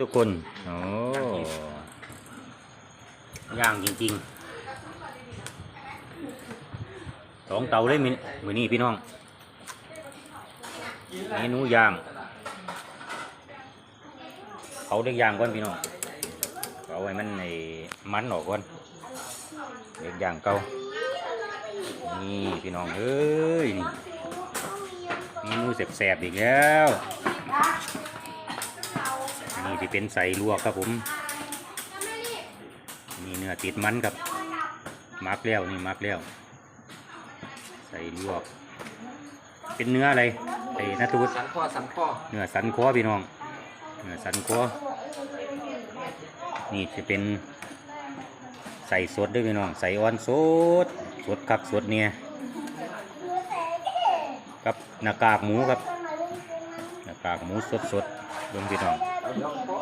ทุกคนโอ้ย่างจริงๆสองเตาเลยมือมือนี้พี่น้องเมนูย่างเขาได้ย่างก่อนพี่น้องเอาไว้มันในมันออกก่อนเด็กย่างเก่านี่พี่น้องเอ้ยนี่เมนูแสบๆอีกแล้ว นี่ที่เป็นใส่ลวกครับผมมีเนื้อติดมันครับมักแล้วนี่มักแล้ว ใส่ลวก เป็นเนื้ออะไรไอ้นัทวุฒิสันข้อสันข้อเนื้อสันคอพี่น้องเนื้อสันคอนี่จะเป็นใส่สดด้วยพี่น้องใส่อ่อนสดสดคักสดเนี่ยกับหน้ากากหมูครับหน้า กากหมูสดสดๆเบิ่งพี่น้องเอายกข้อ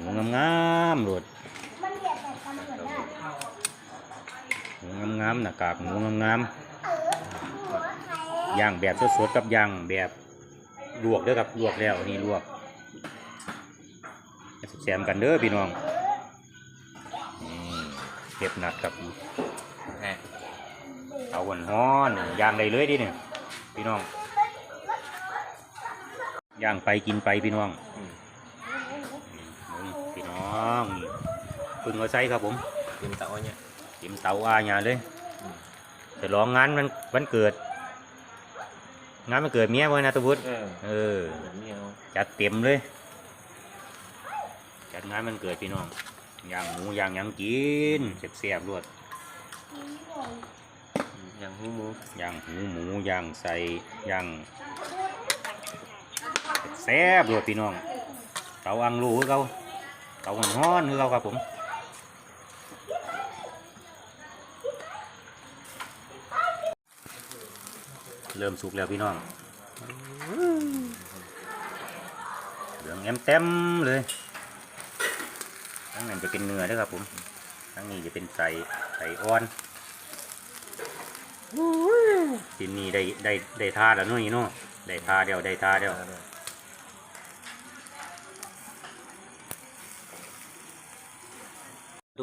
หมูงามๆโหลดหมูงามๆหน้ากากหมูงามๆย่างแบบสดๆกับย่างแบบลวกเด้อครับลวกแล้วนี่ลวกแซมกันเด้อพี่น้องนี่เก็บหนัดกับแหมเอาหวนฮ้อนๆย่างได้เลยดิเนี่ยพี่น้อง ย่างไปกินไปพี่น้องอืมนี่พี่น้องนี่พึ่งเอาใส่ครับผมกินเตาเนี่ยจิ้มเตาอาญาเลยอืมจะร้องงานมันวันเกิด งานมันเกิดเมียบ่นะตะวุฒิเออเออแบบนี้เอาจัดเต็มเลย จัดงานมันเกิดพี่น้องย่างหมูย่างหยังกินเสียบๆรวดอย่างหูหมูย่างหูหมูย่างใส่ย่าง แซ่บรวดพี่น้องเตาอังรูคือเขาเตาฮ้อนๆคือเขาครับผมเริ่มสุกแล้วพี่น้องเหลืองแอมเต็มเลยทั้งนั้นจะเป็นเนื้อเด้วยครับผมทั้งนี้จะเป็นใส่ใส่อ่อนทีนี้ได้ได้ได้ทาแล้วเนู่นนี่เนาะได้ทาเดียวได้ทาเดียว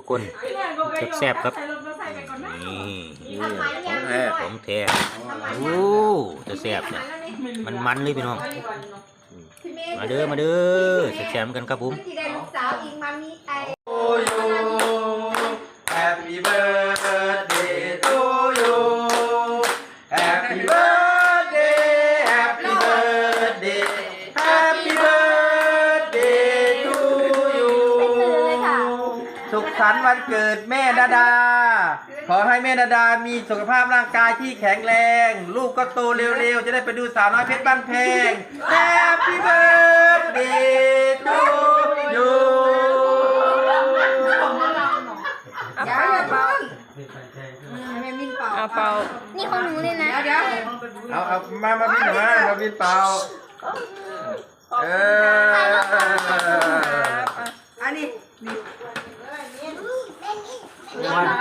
ทุกคนแซ่บๆครับนี่นี่ของแท้ของแท้โอ้จะแซ่บเนี่ยมันมันเลยพี่น้องมาเด้อมาเด้อแซ่บๆกันครับผมที่ได้ลูกสาวอีกมามีไอ Happy birthday สุขสันต์วันเกิดแม่ดาดา ขอให้แม่ดาดามีสุขภาพร่างกายที่แข็งแรง ลูกก็โตเร็วๆ จะได้ไปดูสาวน้อยเพชรบ้านแพง Happy birthday to you เดี๋ยวอย่าเป่าแม่มินเป่าเอาเป่านี่ของหนูเลยนะ เดี๋ยวเอาเอามามาบินหน่อยมามาบินเปล่าเออ Why?